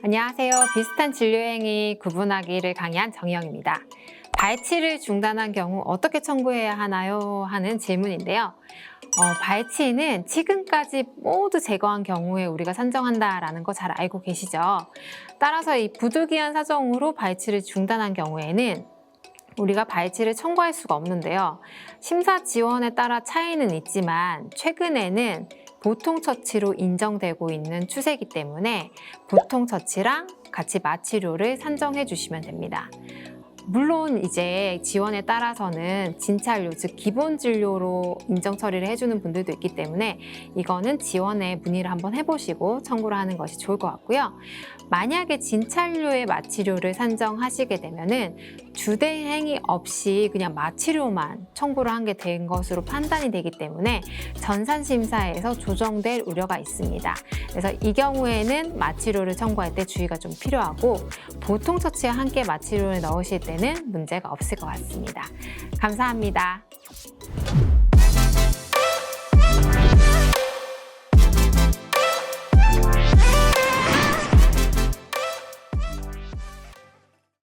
안녕하세요. 비슷한 진료 행위 구분하기를 강의한 정희영입니다. 발치를 중단한 경우 어떻게 청구해야 하나요? 하는 질문인데요. 어, 발치는 지금까지 모두 제거한 경우에 우리가 산정한다라는 거 잘 알고 계시죠? 따라서 이 부득이한 사정으로 발치를 중단한 경우에는 우리가 발치를 청구할 수가 없는데요. 심사 지원에 따라 차이는 있지만 최근에는 보통 처치로 인정되고 있는 추세이기 때문에 보통 처치랑 같이 마취료를 산정해 주시면 됩니다. 물론 이제 지원에 따라서는 진찰료, 즉 기본 진료로 인정 처리를 해주는 분들도 있기 때문에 이거는 지원에 문의를 한번 해보시고 청구를 하는 것이 좋을 것 같고요. 만약에 진찰료의 마취료를 산정하시게 되면은 주대 행위 없이 그냥 마취료만 청구를 한 게 된 것으로 판단이 되기 때문에 전산 심사에서 조정될 우려가 있습니다. 그래서 이 경우에는 마취료를 청구할 때 주의가 좀 필요하고 보통 처치와 함께 마취료를 넣으실 때는 문제가 없을 것 같습니다. 감사합니다.